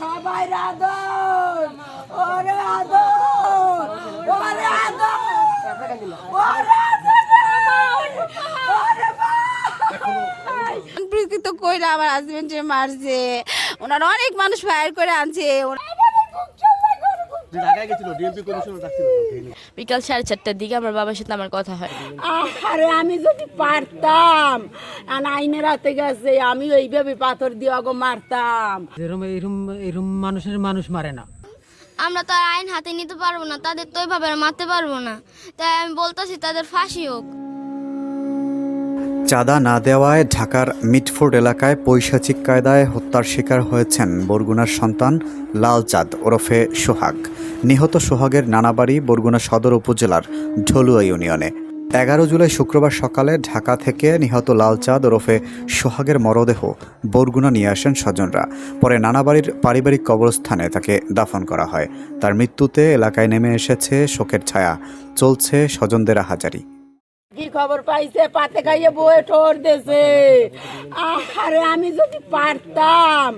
সবাই আদর ওরে আদর ওরে আদর ওরে আদর ওরে ভাই প্রকৃত কইরা আমার হাজবেন্ড যে মারছে ওনার অনেক মানুষ ফায়ার করে আনছে ওনা- যে ঢাকায় গেছিল ডিএমপি কমিশনার ডাকছিল বিকাল সাড়ে চারটার দিকে আমার বাবার সাথে আমার কথা হয়। আরে আমি যদি পারতাম আইনের হাতে গেছে আমি এইভাবে পাথর দিয়ে অগো মারতাম। এরম এরম এরম মানুষের মানুষ মারে না। আমরা তো আর আইন হাতে নিতে পারব না তাদের তো ওইভাবে আর মারতে পারব না। তাই আমি বলতেছি তাদের ফাঁসি হোক। চাঁদা না দেওয়ায় ঢাকার মিটফোর্ড এলাকায় পৈশাচিক কায়দায় হত্যার শিকার হয়েছেন বরগুনার সন্তান লাল চাঁদ ওরফে সোহাগ। নিহত সোহাগের নানাবাড়ি বরগুনা সদর উপজেলার ঢলুয়া ইউনিয়নে। এগারো জুলাই শুক্রবার সকালে ঢাকা থেকে নিহত লালচাঁদ ওরফে সোহাগের মরদেহ বরগুনা নিয়ে আসেন স্বজনরা। পরে নানাবাড়ির পারিবারিক কবরস্থানে তাকে দাফন করা হয়। তার মৃত্যুতে এলাকায় নেমে এসেছে শোকের ছায়া। চলছে স্বজনদের হাজারি। কি খবর পাইছে? পাতে খাইয়ে বয়ে ঠোর দেছে আরে আমি যদি পারতাম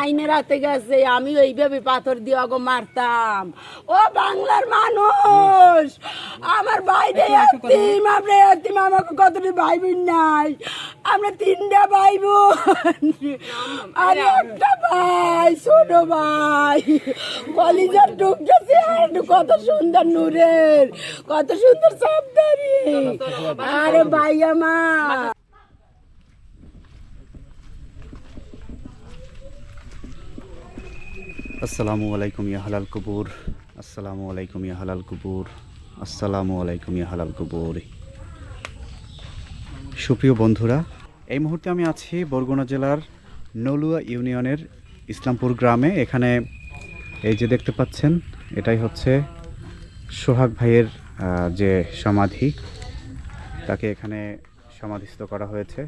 আইনের হাতে গেছে আমি ওইভাবে পাথর দিয়ে অগো মারতাম। ও বাংলার মানুষ! আমার বাইরে এতিম আমরা এতিম আমাকে কতটি ভাই বোন নাই? আমরা তিনটা ভাই আর একটা ভাই, ছোট ভাই। কলিজার ডুব গেছে কত সুন্দর নূরের, কত সুন্দর সাবধানি আরে ভাই আমার। আসসালামু আলাইকুম ইয়া হালাল কুবুর, আসসালামু আলাইকুম ইয়া হালাল কুবুর, আসসালামু আলাইকুম ইয়া হালাল কুবুর। সুপ্রিয় বন্ধুরা এই মুহূর্তে আমি আছি বরগুনা জেলার নলুয়া ইউনিয়নের ইসলামপুর গ্রামে। এখানে এই যে দেখতে পাচ্ছেন, এটাই হচ্ছে সোহাগ ভাইয়ের যে সমাধি। তাকে এখানে সমাধিস্থ করা হয়েছে।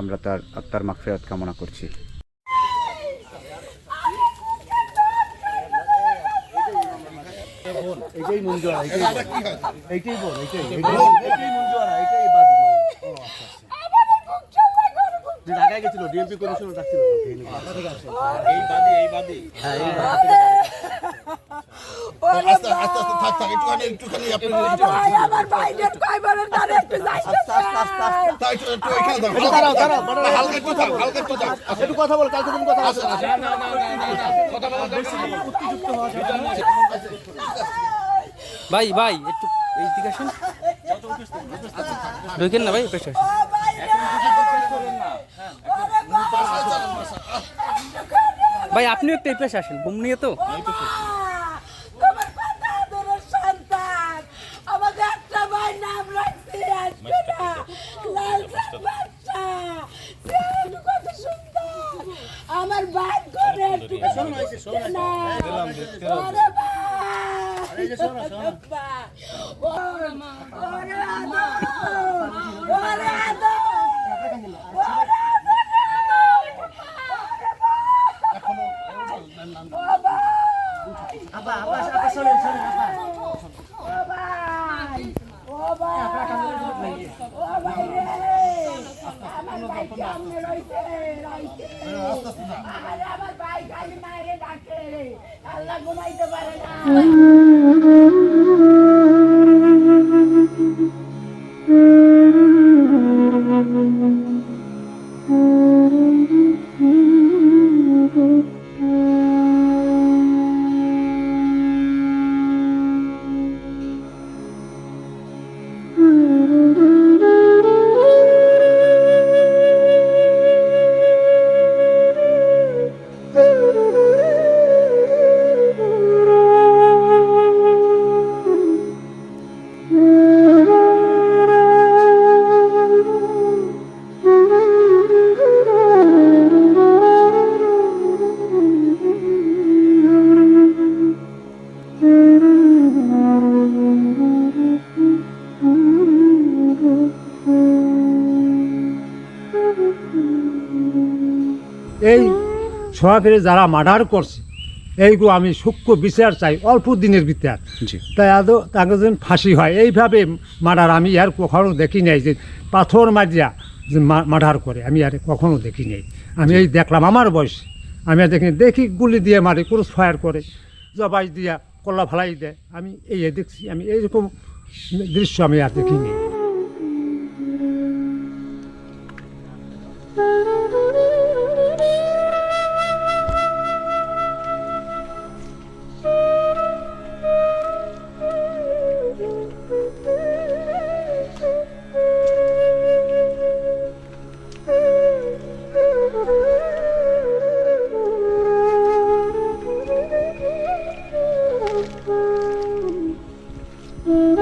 আমরা তার আত্মার মাগফিরাত কামনা করছি। এইটাই মঞ্জুয়ারা, এইটাই। এইটাই এইটাই এইটাই মঞ্জুয়ারা, এইটাই বাদী। ও আচ্ছা। যে ঢাকায় গেছিল ডিএমপি কমিশনার ডাকছিল এই বাদী এই বাদী হ্যাঁ এই বাদী আস্তে আস্তে আস্তে থাক থাক একটুখানি আপনি একটু দাঁড়াও। দাঁড়াও হালকা একটু থাক হালকা একটু থাক। একটু কথা বল কালকে তুমি কথা আছে ভাই ভাই একটু এই দিকে আসেন। ঢোকেন না ভাই আসেন। ভাই আপনিও একটু এই পেশে আসেন বুম নিয়ে তো। আমাকে একটা ভাই নাম রাখছে আজকে না লাল চাঁদ বাচ্চা সে কত সুন্দর আমার ভাই করে একটু না ওরে ভাই ওরে আদর ওরে আদর ওরে ও ভাই ও ভাই ও ভাই রে আমার ভাই খালি মায়েরে ডাকে আল্লাহ ঘুমাইতে পারে না। এই সোহাগের যারা মার্ডার করছে এইগুলো আমি সূক্ষ্ম বিচার চাই অল্প দিনের ভিতর। জি। তাই আদৌ তাকে যেন ফাঁসি হয়। এইভাবে মার্ডার আমি আর কখনো দেখি নাই যে পাথর মারিয়া যে মার্ডার করে। আমি আর কখনো দেখি নাই। আমি এই দেখলাম আমার বয়স। আমি আর দেখি দেখি গুলি দিয়ে মারি ক্রুশ ফায়ার করে জবাই দিয়া কল্লা ফালাই দেয়। আমি এই দেখছি। আমি এইরকম দৃশ্য আমি আর দেখিনি Mm-hmm.